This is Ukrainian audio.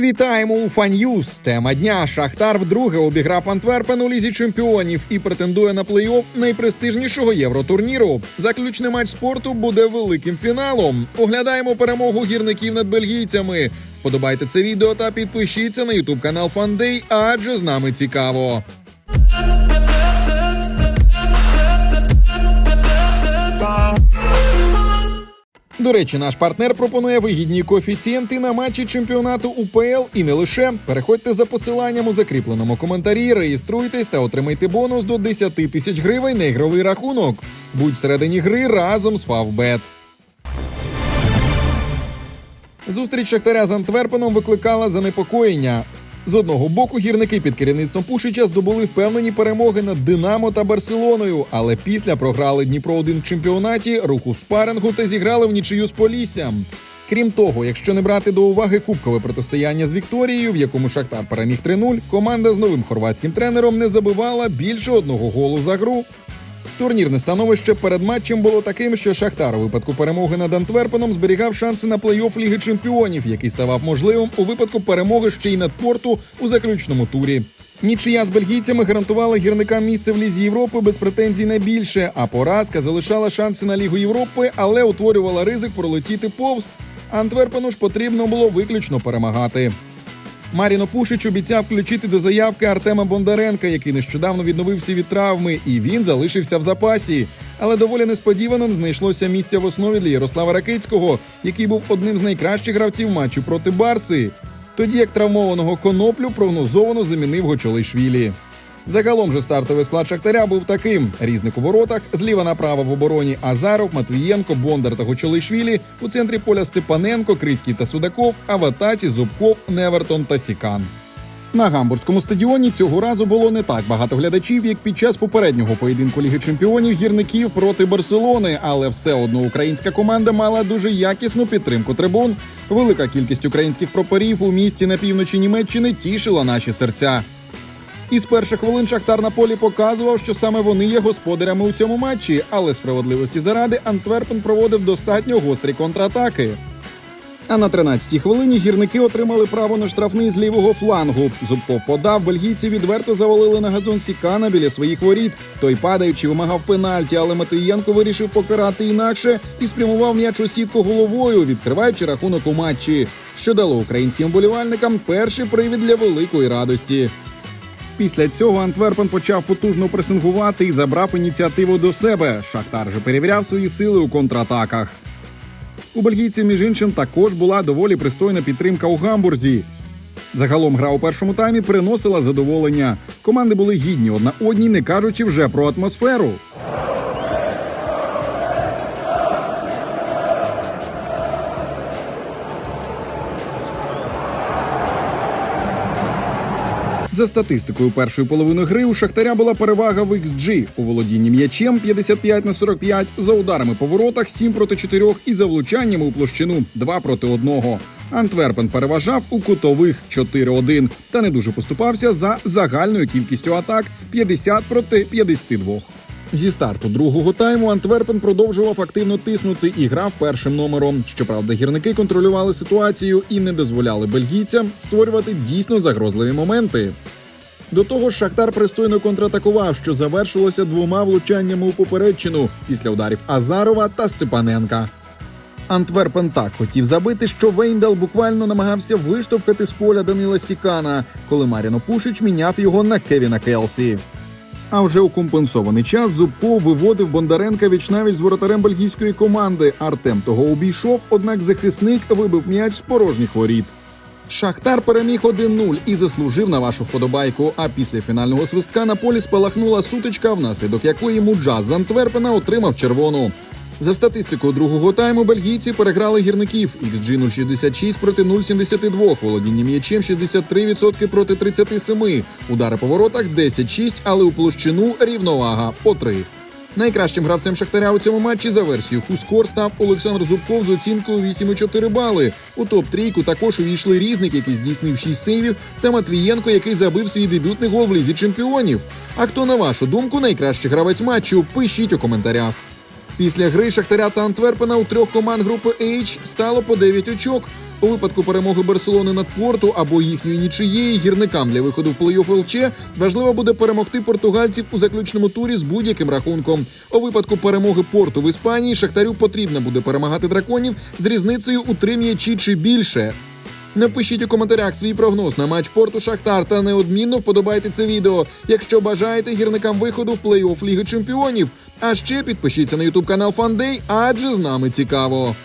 Вітаємо у Фан'юз. Тема дня. Шахтар вдруге обіграв Антверпен у лізі чемпіонів і претендує на плей-офф найпрестижнішого євротурніру. Заключний матч спорту буде великим фіналом. Оглядаємо перемогу гірників над бельгійцями. Вподобайте це відео та підпишіться на ютуб канал Фандей, адже з нами цікаво. До речі, наш партнер пропонує вигідні коефіцієнти на матчі чемпіонату УПЛ і не лише. Переходьте за посиланням у закріпленому коментарі, реєструйтесь та отримайте бонус до 10 тисяч гривень на ігровий рахунок. Будь всередині гри разом з Фавбет. Зустріч Шахтаря з Антверпеном викликала занепокоєння. З одного боку, гірники під керівництвом Пушича здобули впевнені перемоги над Динамо та Барселоною, але після програли Дніпро 1 в чемпіонаті, руху спарингу та зіграли в нічию з Поліссям. Крім того, якщо не брати до уваги кубкове протистояння з Вікторією, в якому Шахтар переміг 3-0, команда з новим хорватським тренером не забивала більше одного голу за гру. Турнірне становище перед матчем було таким, що Шахтар у випадку перемоги над Антверпеном зберігав шанси на плей-офф Ліги Чемпіонів, який ставав можливим у випадку перемоги ще й над Порту у заключному турі. Нічия з бельгійцями гарантувала гірникам місце в Лізі Європи без претензій на більше, а поразка залишала шанси на Лігу Європи, але утворювала ризик пролетіти повз. Антверпену ж потрібно було виключно перемагати. Маріно Пушич обіцяв включити до заявки Артема Бондаренка, який нещодавно відновився від травми, і він залишився в запасі. Але доволі несподівано знайшлося місця в основі для Ярослава Ракицького, який був одним з найкращих гравців матчу проти Барси. Тоді як травмованого коноплю прогнозовано замінив Гочолишвілі. Загалом же стартовий склад Шахтаря був таким: різник у воротах, зліва направо в обороні Азаров, Матвієнко, Бондар та Гочолишвілі, у центрі поля Степаненко, Криський та Судаков, а в атаці Зубков, Невертон та Сікан. На гамбурзькому стадіоні цього разу було не так багато глядачів, як під час попереднього поєдинку Ліги Чемпіонів гірників проти Барселони, але все одно українська команда мала дуже якісну підтримку трибун. Велика кількість українських прапорів у місті на півночі Німеччини тішила наші серця. Із перших хвилин Шахтар на полі показував, що саме вони є господарями у цьому матчі, але справедливості заради Антверпен проводив достатньо гострі контратаки. А на 13-й хвилині гірники отримали право на штрафний з лівого флангу. Зубков подав, бельгійці відверто завалили на газон Сікана біля своїх воріт. Той падаючи вимагав пенальті, але Матвієнко вирішив покарати інакше і спрямував м'яч у сітку головою, відкриваючи рахунок у матчі, що дало українським вболівальникам перший привід для великої радості. Після цього Антверпен почав потужно пресингувати і забрав ініціативу до себе. Шахтар же перевіряв свої сили у контратаках. У бельгійців, між іншим, також була доволі пристойна підтримка у гамбурзі. Загалом гра у першому таймі приносила задоволення. Команди були гідні одна одній, не кажучи вже про атмосферу. За статистикою першої половини гри у Шахтаря була перевага в XG у володінні м'ячем 55 на 45, за ударами по воротах 7 проти 4 і за влучаннями у площину 2 проти 1. Антверпен переважав у кутових 4-1 та не дуже поступався за загальною кількістю атак 50 проти 52. Зі старту другого тайму Антверпен продовжував активно тиснути і грав першим номером. Щоправда, гірники контролювали ситуацію і не дозволяли бельгійцям створювати дійсно загрозливі моменти. До того ж, Шахтар пристойно контратакував, що завершилося двома влучаннями у попередчину після ударів Азарова та Степаненка. Антверпен так хотів забити, що Вейндал буквально намагався виштовхати з поля Данила Сікана, коли Маріно Пушич міняв його на Кевіна Келсі. А вже у компенсований час Зубко виводив Бондаренка вічнавіч з воротарем бельгійської команди. Артем того обійшов, однак захисник вибив м'яч з порожніх воріт. Шахтар переміг 1-0 і заслужив на вашу вподобайку. А після фінального свистка на полі спалахнула сутичка, внаслідок якої Муджа з Антверпена отримав червону. За статистикою другого тайму бельгійці переграли гірників XG 0,66 проти 0,72, володіння м'ячем 63% проти 37, удари по воротах 10-6, але у площину рівновага по 3. Найкращим гравцем Шахтаря у цьому матчі за версією Хускор став Олександр Зубков з оцінкою 8,4 бали. У топ-трійку також увійшли різник, який здійснив 6 сейвів, та Матвієнко, який забив свій дебютний гол в лізі чемпіонів. А хто на вашу думку найкращий гравець матчу? Пишіть у коментарях. Після гри Шахтаря та Антверпена у трьох команд групи H стало по 9 очок. У випадку перемоги Барселони над Порту або їхньої нічиєї гірникам для виходу в плей-офф ЛЧ важливо буде перемогти португальців у заключному турі з будь-яким рахунком. У випадку перемоги Порту в Іспанії Шахтарю потрібно буде перемагати драконів з різницею у три м'ячі чи більше. Напишіть у коментарях свій прогноз на матч Порту Шахтар та неодмінно вподобайте це відео, якщо бажаєте гірникам виходу в плей-офф Ліги Чемпіонів. А ще підпишіться на ютуб канал Фандей, адже з нами цікаво.